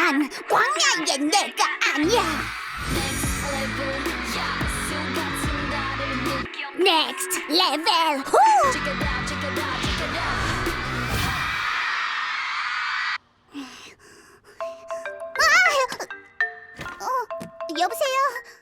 난 광야의 내가 아니야. Next level. 후! 아! 어, 여보세요?